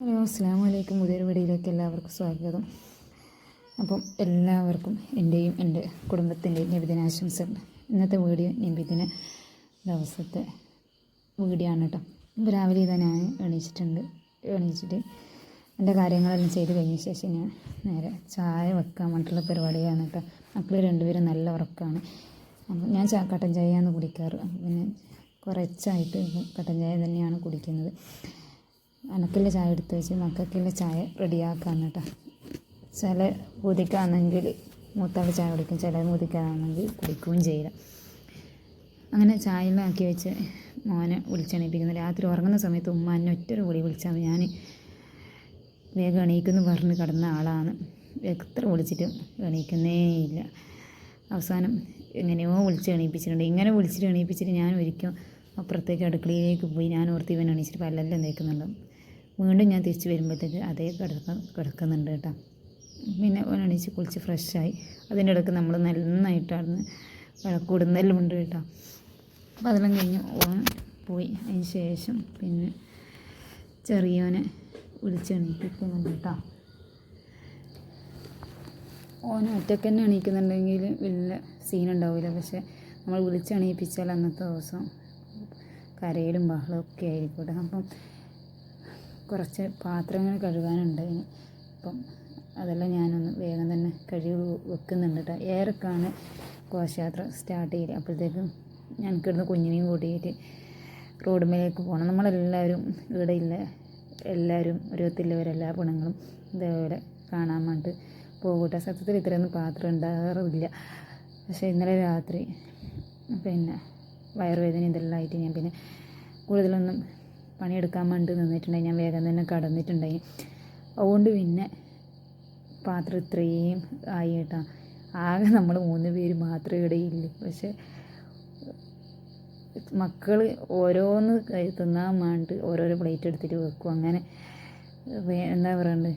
Hello അസ്സാം വലൈക്കും പുതിയൊരു വീഡിയോയിലേക്ക് എല്ലാവർക്കും സ്വാഗതം. അപ്പം എല്ലാവർക്കും എന്റെയും എന്റെ കുടുംബത്തിന്റെയും നബിദിനാശംസകൾ ഇന്നത്തെ വീഡിയോ നബിദിന ദിവസത്തെ വീഡിയോ ആണ് കേട്ടോ. ഇപ്പോൾ രാവിലെ ഇതാ ഞാൻ എണീച്ചിട്ടുണ്ട്. എണീച്ചിട്ട് എന്റെ കാര്യങ്ങളെല്ലാം ചെയ്ത് കഴിഞ്ഞ ശേഷം ഞാൻ നേരെ ചായ വെക്കാൻ വേണ്ടിയിട്ടുള്ള പരിപാടിയാണ് കേട്ടോ. മക്കൾ രണ്ടുപേരും നല്ല ഉറക്കമാണ് അപ്പം ഞാൻ ചാ കട്ടൻ ചായയാണ് കുടിക്കാറ്. പിന്നെ കുറച്ചായിട്ട് കട്ടൻ ചായ തന്നെയാണ് കുടിക്കുന്നത്. അനക്കില്ല ചായ എടുത്ത് വെച്ച് മക്കൾക്കുള്ള ചായ റെഡിയാക്കാന്ന് കേട്ടോ. ചില പൂതിക്കാണെങ്കിൽ മൂത്താൾ ചായ കുടിക്കും ചില മൂതിക്കാണെങ്കിൽ കുടിക്കുകയും ചെയ്യില്ല. അങ്ങനെ ചായയിലാക്കി വെച്ച് മോനെ വിളിച്ചെണീപ്പിക്കുന്നു. രാത്രി ഉറങ്ങുന്ന സമയത്ത് ഉമ്മ ഒറ്റ ഒറ്റൊരു വിളി വിളിച്ചാൽ ഞാൻ വേഗം എണീക്കുന്നു പറഞ്ഞ് കിടന്ന ആളാണ്. എത്ര വിളിച്ചിട്ടും എണീക്കുന്നേ ഇല്ല. അവസാനം എങ്ങനെയോ വിളിച്ച് എണീപ്പിച്ചിട്ടുണ്ട്. ഇങ്ങനെ വിളിച്ചിട്ട് എണീപ്പിച്ചിട്ട് ഞാൻ ഒരിക്കലും അപ്പുറത്തേക്ക് അടുക്കളയിലേക്ക് പോയി. ഞാൻ ഓർത്ത് ഇവൻ എണീച്ചിട്ട് പല്ലെല്ലാം തേക്കുന്നുണ്ട് വീണ്ടും ഞാൻ തിരിച്ച് വരുമ്പോഴത്തേക്ക് അതേ കിടക്ക കിടക്കുന്നുണ്ട് കേട്ടോ. പിന്നെ എണീച്ച് കുളിച്ച് ഫ്രഷായി. അതിന്റെ ഇടയ്ക്ക് നമ്മൾ നന്നായിട്ടാണ് വിളക്കൂടുന്നെല്ലാം ഉണ്ട് കേട്ടോ. അപ്പോൾ അതെല്ലാം കഴിഞ്ഞ് ഓൻ പോയി. അതിന് ശേഷം പിന്നെ ചെറിയോനെ വിളിച്ച് എണീപ്പിക്കുന്നുണ്ട് കേട്ടോ. ഓന് ഒറ്റയ്ക്ക് തന്നെ എണീക്കുന്നുണ്ടെങ്കിൽ വലിയ സീനുണ്ടാവില്ല പക്ഷേ നമ്മൾ വിളിച്ച് എണീപ്പിച്ചാൽ അന്നത്തെ ദിവസം കരയിലും ബഹളമൊക്കെ ആയിരിക്കും കേട്ടോ. അപ്പം കുറച്ച് പാത്രങ്ങൾ കഴുകാനുണ്ടായിന് അപ്പം അതെല്ലാം ഞാനൊന്ന് വേഗം തന്നെ കഴുകി വെക്കുന്നുണ്ട് കേട്ടോ ഏറെക്കാണ് ഘോഷയാത്ര സ്റ്റാർട്ട് ചെയ്ത് അപ്പോഴത്തേക്കും ഞങ്ങൾക്കിടുന്ന് കുഞ്ഞിനെയും കൂട്ടിയിട്ട് റോഡ് മേലേക്ക് പോകണം നമ്മളെല്ലാവരും ഇവിടെ ഇല്ല. എല്ലാവരും ഒരുത്തില്ലവരെല്ലാ പെണ്ണുങ്ങളും ഇതേപോലെ കാണാൻ വേണ്ടി പോകട്ടെ സത്യത്തിൽ ഇത്രയൊന്നും പാത്രം ഉണ്ടാകാറില്ല പക്ഷേ ഇന്നലെ രാത്രി പിന്നെ വയറുവേദന ഇതെല്ലാം ആയിട്ട് ഞാൻ പിന്നെ കൂടുതലൊന്നും പണിയെടുക്കാൻ വേണ്ടി നിന്നിട്ടുണ്ടായി. ഞാൻ വേഗം തന്നെ കടന്നിട്ടുണ്ടായി. അതുകൊണ്ട് പിന്നെ പാത്രം ഇത്രയും ആയി കേട്ടോ. ആകെ നമ്മൾ മൂന്ന് പേര് മാത്രമേ ഇടയില്ലൂ പക്ഷെ മക്കൾ ഓരോന്ന് തിന്നാൻ വേണ്ടി ഓരോരോ പ്ലേറ്റ് എടുത്തിട്ട് വെക്കും. അങ്ങനെ എന്താ പറയണ്ടത്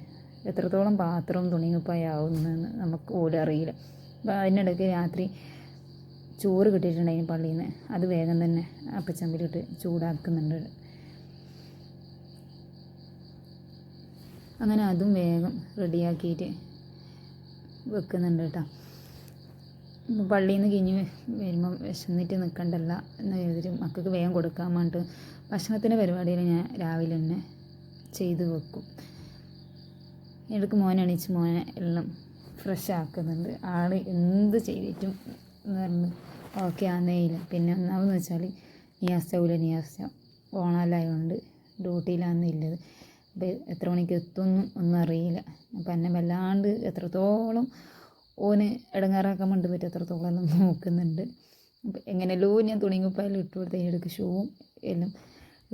എത്രത്തോളം പാത്രവും തുണിങ്ങിപ്പോയി ആവുന്നതെന്ന് നമുക്ക് പോലും അറിയില്ല. അപ്പോൾ അതിനിടയ്ക്ക് രാത്രി ചോറ് കിട്ടിയിട്ടുണ്ടായിരുന്നു പള്ളിയിൽ നിന്ന് അത് വേഗം തന്നെ അപ്പച്ചമ്പിലിട്ട് ചൂടാക്കുന്നുണ്ട്. അങ്ങനെ അതും വേഗം റെഡിയാക്കിയിട്ട് വെക്കുന്നുണ്ട് കേട്ടോ. പള്ളിയിൽ നിന്ന് കിഞ്ഞ് വരുമ്പം വിശന്നിട്ട് നിൽക്കണ്ടല്ല എന്ന് ചെയ്തിട്ട് മക്കൾക്ക് വേഗം കൊടുക്കാൻ വേണ്ടിട്ട് ഭക്ഷണത്തിന്റെ പരിപാടിയിൽ ഞാൻ രാവിലെ തന്നെ ചെയ്ത് വെക്കും. ഇടയ്ക്ക് മോനെ മോനെ എല്ലാം ഫ്രഷ് ആക്കുന്നുണ്ട്. ആൾ എന്ത് ചെയ്തിട്ടും എന്ന് പറഞ്ഞു ഓക്കെ ആന്നേയില്ല പിന്നെ ഒന്നാമെന്ന് വെച്ചാൽ നിയാസാവില്ല നിയാസ ഓണാലായതുകൊണ്ട് ഡ്യൂട്ടിയിലാണ് ഇല്ലത്. അപ്പോൾ എത്ര മണിക്ക് എത്തുമെന്നും ഒന്നും അറിയില്ല അപ്പം എന്നെ വല്ലാണ്ട് എത്രത്തോളം ഓന് ഇടങ്ങാറാക്കാൻ വേണ്ടി പറ്റും എത്രത്തോളം എല്ലാം നോക്കുന്നുണ്ട്. അപ്പം എങ്ങനെയല്ലോ ഞാൻ തുണിങ്ങുപ്പായാലും ഇട്ട് കൊടുത്ത് അതിനിടയ്ക്ക് ഷൂവും എല്ലാം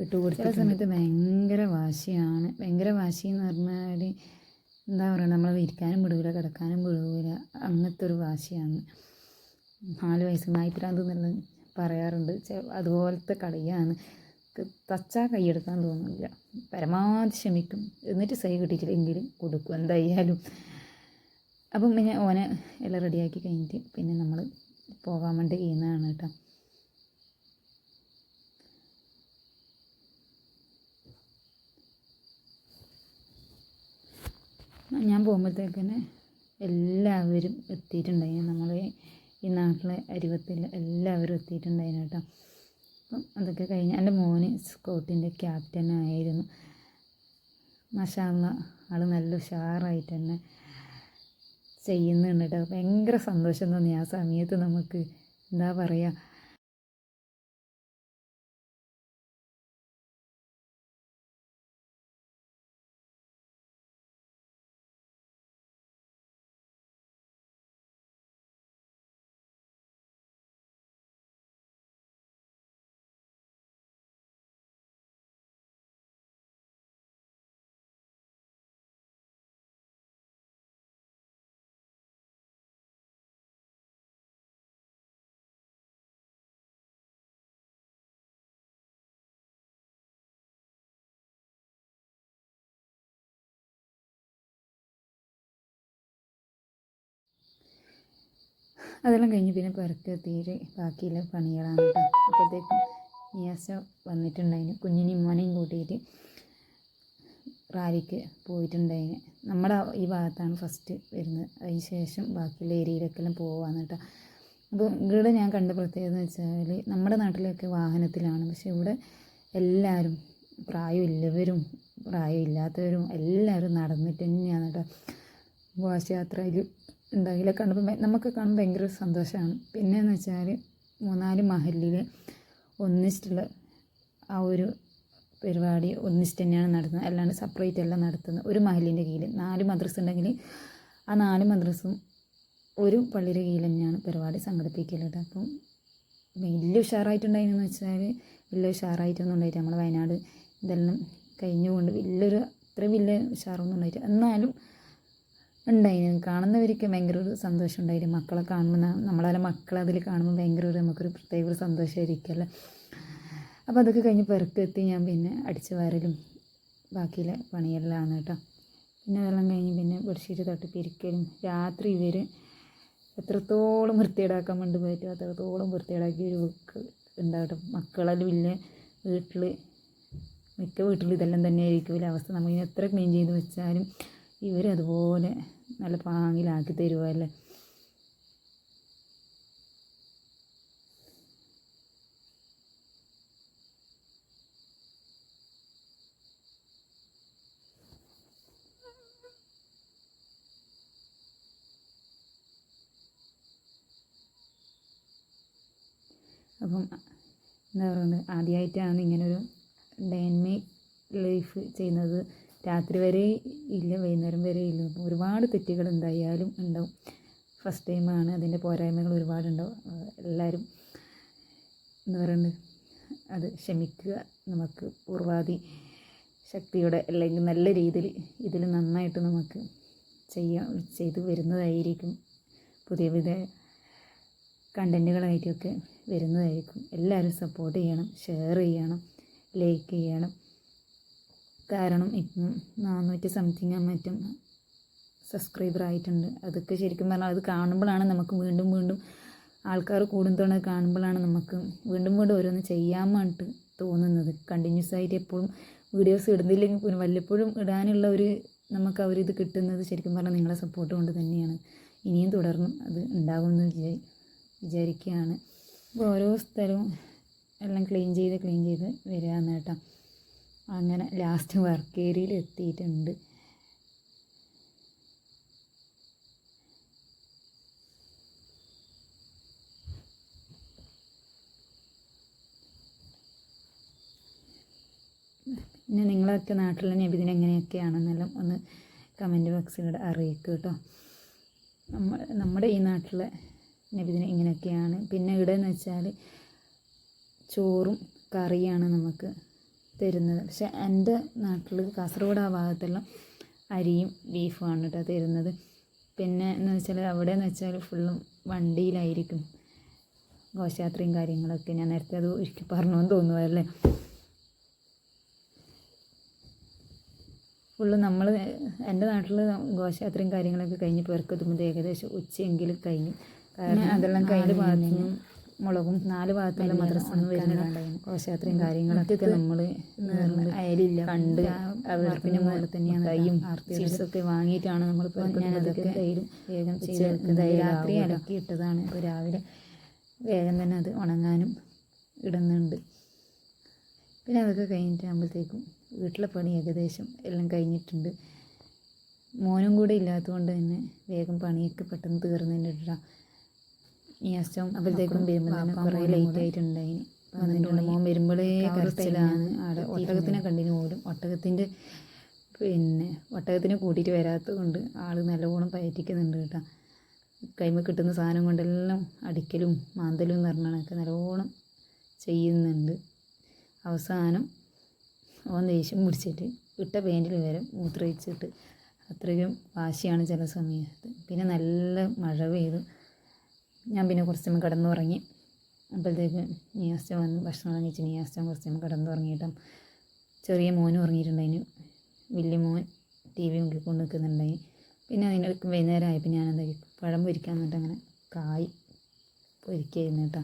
ഇട്ട് കൊടുത്ത ചില സമയത്ത് ഭയങ്കര വാശിയാണ്. ഭയങ്കര വാശി എന്ന് പറഞ്ഞാൽ എന്താ പറയുക നമ്മളെ ഇരിക്കാനും വിടൂല കിടക്കാനും വിടൂല. അങ്ങനത്തെ ഒരു വാശിയാണ്. നാല് വയസ്സ് നായിപ്രാന്ത് എന്നെല്ലാം പറയാറുണ്ട്. അതുപോലത്തെ കളിയാണ്. ക- തച്ചാ കൈയെടുക്കാൻ തോന്നില്ല പരമാവധി ശ്രമിക്കും എന്നിട്ട് സൈ കിട്ടിയിട്ടില്ലെങ്കിലും കൊടുക്കും. എന്തായാലും. അപ്പം പിന്നെ ഓനെ എല്ലാം റെഡിയാക്കി കഴിഞ്ഞിട്ട് പിന്നെ നമ്മൾ പോകാൻ വേണ്ടി ചെയ്യുന്നതാണ് കേട്ടോ. ഞാൻ പോകുമ്പോഴത്തേക്കന്നെ എല്ലാവരും എത്തിയിട്ടുണ്ടായി നമ്മൾ ഈ നാട്ടിലെ അരുവത്തിൽ എല്ലാവരും എത്തിയിട്ടുണ്ടായിരുന്നു കേട്ടോ. അപ്പം അതൊക്കെ കഴിഞ്ഞ് എന്റെ മോന് സ്കൗട്ടിന്റെ ക്യാപ്റ്റനായിരുന്നു മഷാള്ള ആൾ നല്ല ഉഷാറായിട്ട് തന്നെ ചെയ്യുന്നുണ്ട് കേട്ടോ. ഭയങ്കര സന്തോഷം തോന്നി ആ സമയത്ത് നമുക്ക്. എന്താ പറയുക അതെല്ലാം കഴിഞ്ഞ് പിന്നെ പുറത്ത് തീരെ ബാക്കിയുള്ള പണികളാണ് കേട്ടോ. അപ്പോഴത്തേക്കും നിയാസ വന്നിട്ടുണ്ടായിന്. കുഞ്ഞിനെയും മോനെയും കൂട്ടിയിട്ട് റാലിക്ക് പോയിട്ടുണ്ടായിന്. നമ്മുടെ ഈ ഭാഗത്താണ് ഫസ്റ്റ് വരുന്നത്. അതിന് ശേഷം ബാക്കിയുള്ള ഏരിയയിലേക്കെല്ലാം പോവാന്ന് കേട്ടോ. അപ്പോൾ ഇവിടെ ഞാൻ കണ്ട പ്രത്യേകത എന്ന് വെച്ചാൽ നമ്മുടെ നാട്ടിലൊക്കെ വാഹനത്തിലാണ്. പക്ഷെ ഇവിടെ എല്ലാവരും പ്രായമില്ലവരും പ്രായമില്ലാത്തവരും എല്ലാവരും നടന്നിട്ട് തന്നെയാണ് കേട്ടോ. ഘോഷയാത്രയിൽ ഉണ്ടാകില്ല കാണുമ്പോൾ നമുക്ക് കാണുമ്പോൾ ഭയങ്കര സന്തോഷമാണ്. പിന്നെയെന്ന് വെച്ചാൽ മൂന്നാൽ മഹലിൽ ഒന്നിച്ചിട്ടുള്ള ആ ഒരു പരിപാടി ഒന്നിച്ചിട്ട് തന്നെയാണ് നടത്തുന്നത്. അല്ലാണ്ട് സെപ്പറേറ്റ് അല്ല നടത്തുന്നത്. ഒരു മഹലിന്റെ കീഴിൽ നാല് മദ്രസ ഉണ്ടെങ്കിൽ ആ നാല് മദ്രസും ഒരു പള്ളിയുടെ കീഴിൽ തന്നെയാണ് പരിപാടി സംഘടിപ്പിക്കലുണ്ട് അപ്പം വലിയ ഉഷാറായിട്ടുണ്ടായിരുന്നു വെച്ചാൽ വലിയ ഉഷാറായിട്ടൊന്നും ഉണ്ടായിട്ട് നമ്മളെ വയനാട് ഇതെല്ലാം കഴിഞ്ഞുകൊണ്ട് വലിയൊരു അത്ര വലിയ ഉഷാറൊന്നും ഉണ്ടായിട്ട് എന്നാലും ഉണ്ടായിരുന്നു കാണുന്നവർക്ക് ഭയങ്കര ഒരു സന്തോഷം ഉണ്ടായിരുന്നു മക്കളെ കാണുമ്പോൾ നമ്മളെ മക്കളെ അതിൽ കാണുമ്പോൾ ഭയങ്കര ഒരു നമുക്കൊരു പ്രത്യേക ഒരു സന്തോഷമായിരിക്കുമല്ലോ അപ്പോൾ അതൊക്കെ കഴിഞ്ഞ് പെറുക്കെത്തി ഞാൻ പിന്നെ അടിച്ചു വാരലും ബാക്കിയിലെ പണിയെല്ലാം കേട്ടോ. പിന്നെ അതെല്ലാം കഴിഞ്ഞ് പിന്നെ ബെഡ്ഷീറ്റ് തട്ടി പിരിക്കലും രാത്രി ഇവർ എത്രത്തോളം വൃത്തിയേടാക്കാൻ വേണ്ടി പോയിട്ട് അത്രത്തോളം വൃത്തിയേടാക്കി ഒരു ബുക്ക് ഉണ്ടാകട്ടെ മക്കളെല്ലാം ഇല്ല വീട്ടിൽ മിക്ക വീട്ടിലും ഇതെല്ലാം തന്നെ ആയിരിക്കും അവസ്ഥ. നമ്മളിങ്ങനെ എത്ര ക്ലീൻ ചെയ്ത് വെച്ചാലും ഇവരതുപോലെ നല്ല പാങ്ങിലാക്കി തരുമല്ലേ അപ്പം എന്താ പറയുന്നത്? ആദ്യമായിട്ടാണ് ഇങ്ങനൊരു ഡൈൻമി ലൈഫ് ചെയ്യുന്നത്. രാത്രി വരെ ഇല്ല വൈകുന്നേരം വരെ ഇല്ല. ഒരുപാട് തെറ്റുകൾ എന്തായാലും ഉണ്ടാവും. ഫസ്റ്റ് ടൈമാണ് അതിന്റെ പോരായ്മകൾ ഒരുപാടുണ്ടാവും. എല്ലാവരും എന്ന് പറയുന്നത് അത് ക്ഷമിക്കുക. നമുക്ക് പൂർവാധി ശക്തിയുടെ അല്ലെങ്കിൽ നല്ല രീതിയിൽ ഇതിൽ നന്നായിട്ട് നമുക്ക് ചെയ്യാൻ ചെയ്തു വരുന്നതായിരിക്കും. പുതിയ പുതിയ കണ്ടന്റുകളായിട്ടൊക്കെ വരുന്നതായിരിക്കും. എല്ലാവരും സപ്പോർട്ട് ചെയ്യണം ഷെയർ ചെയ്യണം ലൈക്ക് ചെയ്യണം. കാരണം ഇപ്പം നാനൂറ്റി സംതിങ് മറ്റും സബ്സ്ക്രൈബർ ആയിട്ടുണ്ട്. അതൊക്കെ ശരിക്കും പറഞ്ഞാൽ അത് കാണുമ്പോഴാണ് നമുക്ക് വീണ്ടും വീണ്ടും ആൾക്കാർ കൂടുന്നതോടെ കാണുമ്പോഴാണ് നമുക്ക് വീണ്ടും വീണ്ടും ഓരോന്ന് ചെയ്യാൻ വേണ്ടിയിട്ട് തോന്നുന്നത്. കണ്ടിന്യൂസ് ആയിട്ട് എപ്പോഴും വീഡിയോസ് ഇടുന്നില്ലെങ്കിൽ പോലും വല്ലപ്പോഴും ഇടാനുള്ള ഒരു നമുക്ക് ഇത് കിട്ടുന്നത് ശരിക്കും പറഞ്ഞാൽ നിങ്ങളെ സപ്പോർട്ട് കൊണ്ട് തന്നെയാണ്. ഇനിയും തുടർന്നും അത് ഉണ്ടാകുമെന്ന് വിചാരി വിചാരിക്കുകയാണ്. അപ്പോൾ ഓരോ സ്ഥലവും എല്ലാം ക്ലീൻ ചെയ്ത് ക്ലീൻ ചെയ്ത് വരിക കേട്ടോ. അങ്ങനെ ലാസ്റ്റ് വർക്ക് ഏരിയയിൽ എത്തിയിട്ടുണ്ട്. പിന്നെ നിങ്ങളൊക്കെ നാട്ടിലെ നബിദിനം എങ്ങനെയൊക്കെയാണെന്നെല്ലാം ഒന്ന് കമന്റ് ബോക്സിലൂടെ അറിയിക്കുക കേട്ടോ നമ്മ നമ്മുടെ ഈ നാട്ടിലെ നബിദിനം ഇങ്ങനെയൊക്കെയാണ്. പിന്നെ ഇവിടെ എന്ന് വെച്ചാൽ ചോറും കറിയാണ് നമുക്ക് തരുന്നത്. പക്ഷെ എന്റെ നാട്ടിൽ കാസർഗോഡ് ആ ഭാഗത്തെല്ലാം അരിയും ബീഫുമാണ് കേട്ടോ തരുന്നത്. പിന്നെ എന്ന് വെച്ചാൽ അവിടെ എന്ന് വെച്ചാൽ ഫുള്ളും വണ്ടിയിലായിരിക്കും ഘോഷയാത്രയും കാര്യങ്ങളൊക്കെ. ഞാൻ നേരത്തെ അത് ഒരിക്കൽ പറഞ്ഞു എന്ന് തോന്നുമല്ലേ ഫുള്ള് നമ്മൾ എന്റെ നാട്ടിൽ ഘോഷയാത്രയും കാര്യങ്ങളൊക്കെ കഴിഞ്ഞ് പേർക്കെത്തുമ്പോൾ ഏകദേശം ഉച്ചയെങ്കിലും കഴിഞ്ഞു. കാരണം അതെല്ലാം കഴിഞ്ഞ് ഭാഗത്തുനിന്നും മുളകും നാല് ഭാഗത്തുള്ള മദ്രസ വരുന്ന ഘോഷയാത്രയും കാര്യങ്ങളൊക്കെ നമ്മൾ അയലില്ല. കണ്ട് പിന്നെ മുകളിൽ തന്നെയാണ് തൈയും ഒക്കെ വാങ്ങിയിട്ടാണ് നമ്മൾ ഞാനതൊക്കെ തൈരും വേഗം ചെയ്ത് രാത്രി അലക്കി ഇട്ടതാണ്. ഇപ്പോൾ രാവിലെ വേഗം തന്നെ അത് ഉണങ്ങാനും ഇടുന്നുണ്ട്. പിന്നെ അതൊക്കെ കഴിഞ്ഞിട്ടാകുമ്പോഴത്തേക്കും വീട്ടിലെ പണി ഏകദേശം എല്ലാം കഴിഞ്ഞിട്ടുണ്ട്. മോനും കൂടെ ഇല്ലാത്തതുകൊണ്ട് തന്നെ വേഗം പണിയൊക്കെ പെട്ടെന്ന് തീർന്നിട്ടുണ്ട് അച്ഛൻ അപ്പോഴത്തേക്കും വരുമ്പോൾ തന്നെ കുറേ ലേറ്റ് ആയിട്ടുണ്ടായിന് വന്നിട്ടുണ്ട്. മോൻ വരുമ്പോഴേ കരച്ചിലാണ്. അവിടെ ഒട്ടകത്തിനെ കണ്ടിന് ഓടും ഒട്ടകത്തിന്റെ പിന്നെ ഒട്ടകത്തിനെ കൂട്ടിയിട്ട് വരാത്തത് കൊണ്ട് ആൾ നല്ലവണ്ണം പയറ്റിക്കുന്നുണ്ട് കേട്ടോ. കൈമ കിട്ടുന്ന സാധനം കൊണ്ടെല്ലാം അടിക്കലും മാന്തലും എന്ന് പറഞ്ഞാണൊക്കെ നല്ലോണം ചെയ്യുന്നുണ്ട്. അവസാനം ഓൻ ദേഷ്യം പിടിച്ചിട്ട് ഇട്ട പാന്റിൽ വരെ മൂത്രയിച്ചിട്ട് അത്രയും വാശിയാണ് ചില സമയത്ത്. പിന്നെ നല്ല മഴ പെയ്തു. ഞാൻ പിന്നെ കുറച്ച് സമയം കിടന്നുറങ്ങി. അപ്പോഴത്തേക്ക് നിയാസ്റ്റം വന്ന് ഭക്ഷണം വാങ്ങിച്ച് നിയാസ്റ്റം കുറച്ച് സമയം കിടന്നുറങ്ങിയിട്ടും ചെറിയ മോനും ഉറങ്ങിയിട്ടുണ്ടായിന്. വലിയ മോൻ ടി വി നോക്കിക്കൊണ്ട് നിൽക്കുന്നുണ്ടായി. പിന്നെ അതിന്റെ വൈകുന്നേരം ആയപ്പോൾ ഞാൻ എന്താ പഴം പൊരിക്കാൻ എന്നിട്ട് അങ്ങനെ കായ് പൊരിക്കായിരുന്നു കേട്ടോ.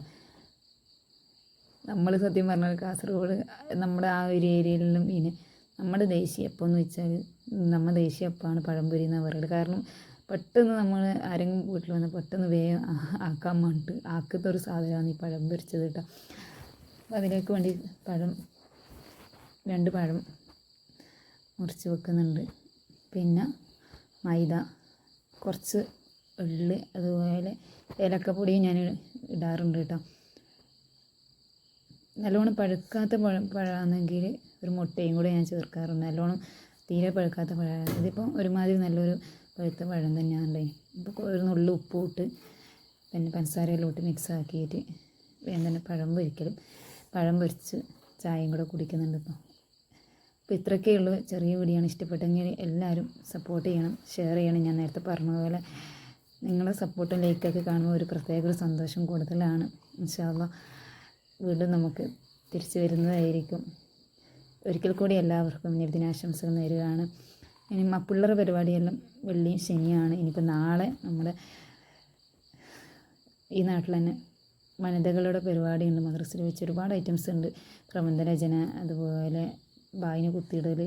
നമ്മൾ സത്യം പറഞ്ഞാൽ കാസർഗോഡ് നമ്മുടെ ആ ഒരു ഏരിയയിലും പിന്നെ നമ്മുടെ ദേശീയ എന്ന് വെച്ചാൽ നമ്മുടെ ദേശീയ അപ്പമാണ് പഴംപൊരി എന്ന് പറയുന്നത്. കാരണം പെട്ടെന്ന് നമ്മൾ ആരെങ്കിലും വീട്ടിൽ വന്ന് പെട്ടെന്ന് വേഗം ആക്കാൻ വേണ്ടിട്ട് ആക്കത്തെ ഒരു സാധനമാണ് ഈ പഴം പൊരിച്ചത് കേട്ടോ അപ്പോൾ അതിലേക്ക് വേണ്ടി പഴം രണ്ട് പഴം മുറിച്ച് വെക്കുന്നുണ്ട്. പിന്നെ മൈദ കുറച്ച് എള്ള് അതുപോലെ ഏലക്കപ്പൊടിയും ഞാൻ ഇടാറുണ്ട് കേട്ടോ നല്ലോണം പഴുക്കാത്ത പഴ പഴമാണെങ്കിൽ ഒരു മുട്ടയും കൂടെ ഞാൻ ചേർക്കാറുണ്ട്. നല്ലോണം തീരെ പഴുക്കാത്ത പഴമാണ്. ഇതിപ്പോൾ ഒരുമാതിരി നല്ലൊരു പഴുത്ത പഴം തന്നെയാണല്ലേ. ഇപ്പോൾ ഒരു നുള്ളി ഉപ്പ് ഇട്ട് പിന്നെ പഞ്ചസാരയെല്ലാം ഇട്ട് മിക്സ് ആക്കിയിട്ട് വേഗം തന്നെ പഴം പൊരിക്കലും. പഴം പൊരിച്ച് ചായയും കൂടെ കുടിക്കുന്നുണ്ട് ഇപ്പോൾ അപ്പോൾ ഇത്രയൊക്കെ ഉള്ളൂ. ചെറിയ വീടിയാണ് ഇഷ്ടപ്പെട്ടെങ്കിൽ എല്ലാവരും സപ്പോർട്ട് ചെയ്യണം. ഷെയർ ചെയ്യണം. ഞാൻ നേരത്തെ പറഞ്ഞതുപോലെ പോലെ നിങ്ങളെ സപ്പോർട്ടും ലൈക്കൊക്കെ കാണുമ്പോൾ ഒരു പ്രത്യേക ഒരു സന്തോഷം കൂടുതലാണ്. ഇൻഷാല്ല വീട് നമുക്ക് തിരിച്ചു വരുന്നതായിരിക്കും. ഒരിക്കൽ കൂടി എല്ലാവർക്കും നബിദിനാശംസകൾ നേരുകയാണ്. ഇനി മപ്പിള്ളറ പരിപാടിയെല്ലാം വെള്ളിയും ശനിയാണ് ഇനിയിപ്പോൾ നാളെ നമ്മുടെ ഈ നാട്ടിൽ തന്നെ വനിതകളുടെ പരിപാടിയുണ്ട്. മദ്രസയിൽ വെച്ച് ഒരുപാട് ഐറ്റംസ് ഉണ്ട്. പ്രബന്ധരചന അതുപോലെ ബായിന് കുത്തിയിടൽ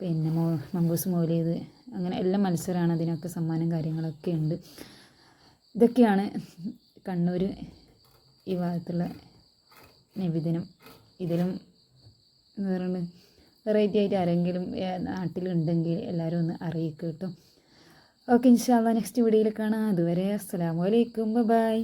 പിന്നെ മോ മങ്കൂസ് മോലിയത് അങ്ങനെ എല്ലാ മത്സരമാണ്. അതിനൊക്കെ സമ്മാനം കാര്യങ്ങളൊക്കെ ഉണ്ട്. ഇതൊക്കെയാണ് കണ്ണൂർ ഈ ഭാഗത്തുള്ള നബിദിനം ഇതിലും എന്താ പറയുന്നത് വെറൈറ്റി ആയിട്ട് ആരെങ്കിലും നാട്ടിലുണ്ടെങ്കിൽ എല്ലാവരും ഒന്ന് അറിയിക്കും കേട്ടോ. ഓക്കെ ഇൻഷാല്ല നെക്സ്റ്റ് വീഡിയോയിൽ കാണാം. അതുവരെ അസ്സാം വലൈക്കും ബൈ